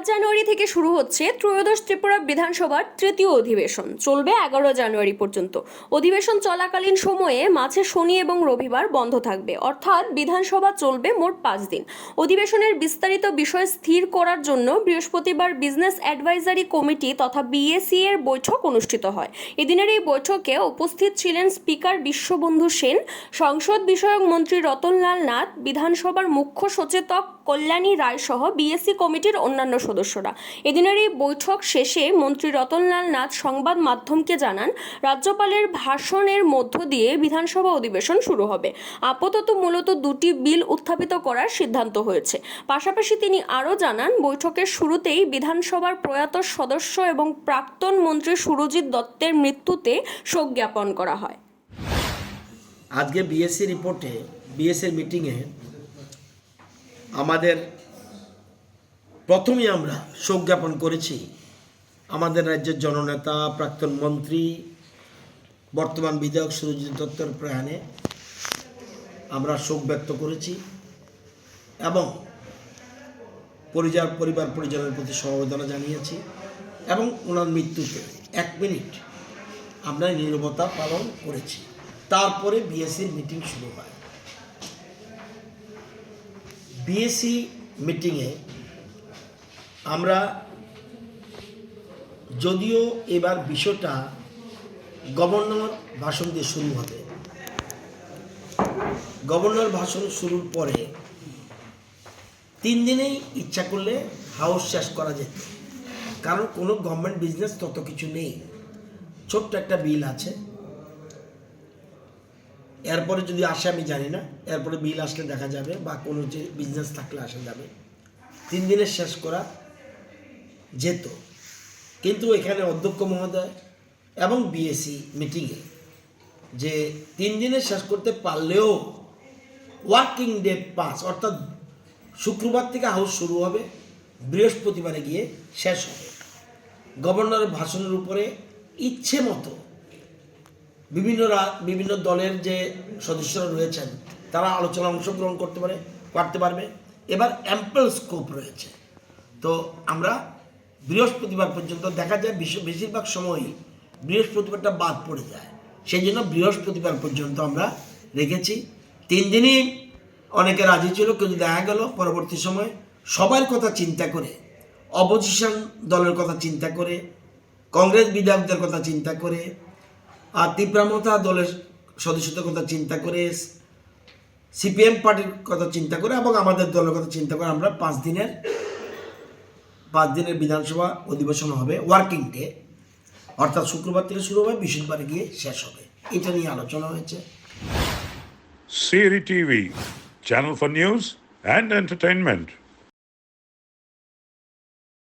পাঁচ জানুয়ারি থেকে শুরু হচ্ছে ত্রয়োদশ ত্রিপুরা বিধানসভার তৃতীয় অধিবেশন। চলবে এগারো জানুয়ারি পর্যন্ত। অধিবেশন চলাকালীন সময়ে মাঝে শনি এবং রবিবার বন্ধ থাকবে। অর্থাৎ বিধানসভা চলবে মোট পাঁচ দিন। অধিবেশনের বিস্তারিত বিষয় স্থির করার জন্য বৃহস্পতিবার বিজনেস অ্যাডভাইজারি কমিটি তথা বিএসি এর বৈঠক অনুষ্ঠিত হয়। এদিনের এই বৈঠকে উপস্থিত ছিলেন স্পিকার বিশ্ববন্ধু সেন, সংসদ বিষয়ক মন্ত্রী রতনলাল নাথ, বিধানসভার মুখ্য সচেতক কল্যাণী রায় সহ বিএসসি কমিটির অন্যান্য সদস্যরা। এদিনের এই বৈঠক শেষে মন্ত্রী রতনলাল নাথ সংবাদ মাধ্যমকে জানান, রাজ্যপালের ভাষণের মধ্য দিয়ে বিধানসভা অধিবেশন শুরু হবে। আপাতত মূলত দুটি বিল উত্থাপিত করার সিদ্ধান্ত হয়েছে। পাশাপাশি তিনি আরও জানান, বৈঠকের শুরুতেই বিধানসভার প্রয়াত সদস্য এবং প্রাক্তন মন্ত্রী সুরজিৎ দত্তের মৃত্যুতে শোক জ্ঞাপন করা হয়। আজকে বিএসসি রিপোর্টে, বিএসসির মিটিংয়ে আমাদের প্রথমেই আমরা শোক জ্ঞাপন করেছি আমাদের রাজ্যের জননেতা, প্রাক্তন মন্ত্রী, বর্তমান বিধায়ক সুরজিৎ দত্তর প্রয়াণে আমরা শোক ব্যক্ত করেছি এবং পরিবার পরিবার পরিজনের প্রতি সমবেদনা জানিয়েছি এবং ওনার মৃত্যুতে এক মিনিট আমরা নীরবতা পালন করেছি। তারপরে বিএসসির মিটিং শুরু হয়। বিএসসি মিটিংয়ে আমরা যদিও এবার বিষয়টা গভর্নর ভাষণ দিয়ে শুরু হবে। গভর্নর ভাষণ শুরুর পরে তিন দিনেই ইচ্ছা করলে হাউস শেষ করা যেত। কারণ কোনো গভর্নমেন্ট বিজনেস তত কিছু নেই। ছোট্ট একটা বিল আছে। এরপরে যদি আসে আমি জানি না, এরপরে বিল আসলে দেখা যাবে বা কোনো যে বিজনেস থাকলে আসা যাবে। তিন দিনে শেষ করা যেত। কিন্তু এখানে অধ্যক্ষ মহোদয় এবং বিএসসি মিটিংয়ে যে তিন দিনে শেষ করতে পারলেও ওয়ার্কিং ডে পাঁচ, অর্থাৎ শুক্রবার থেকে হাউস শুরু হবে, বৃহস্পতিবারে গিয়ে শেষ হবে। গভর্নরের ভাষণের উপরে ইচ্ছে মতো বিভিন্ন বিভিন্ন দলের যে সদস্যরা রয়েছেন, তারা আলোচনা অংশগ্রহণ করতে পারে, করতে পারবে। এবার অ্যাম্পল স্কোপ রয়েছে। তো আমরা বৃহস্পতিবার পর্যন্ত দেখা যায় বেশি- বেশিরভাগ সময়ই বৃহস্পতিবারটা বাদ পড়ে যায়। সেই জন্য বৃহস্পতিবার পর্যন্ত আমরা রেখেছি। তিন দিনই অনেকে রাজি ছিল কিন্তু দেখা গেল, পরবর্তী সময় সবার কথা চিন্তা করে, অপোজিশন দলের কথা চিন্তা করে, কংগ্রেস বিধায়কদের কথা চিন্তা করে, আর তীব্রামতা দলের সদস্যদের কথা চিন্তা করে, সিপিএম পার্টির কথা চিন্তা করে এবং আমাদের দলের কথা চিন্তা করে আমরা পাঁচ দিনের পাঁচ দিনের বিধানসভা অধিবেশন হবে ওয়ার্কিং ডে অর্থাৎ শুক্রবার থেকে শুরু হবে, বৃহস্পতিবার গিয়ে শেষ হবে। এটা নিয়ে আলোচনা হয়েছে। Siri TV channel for news and entertainment.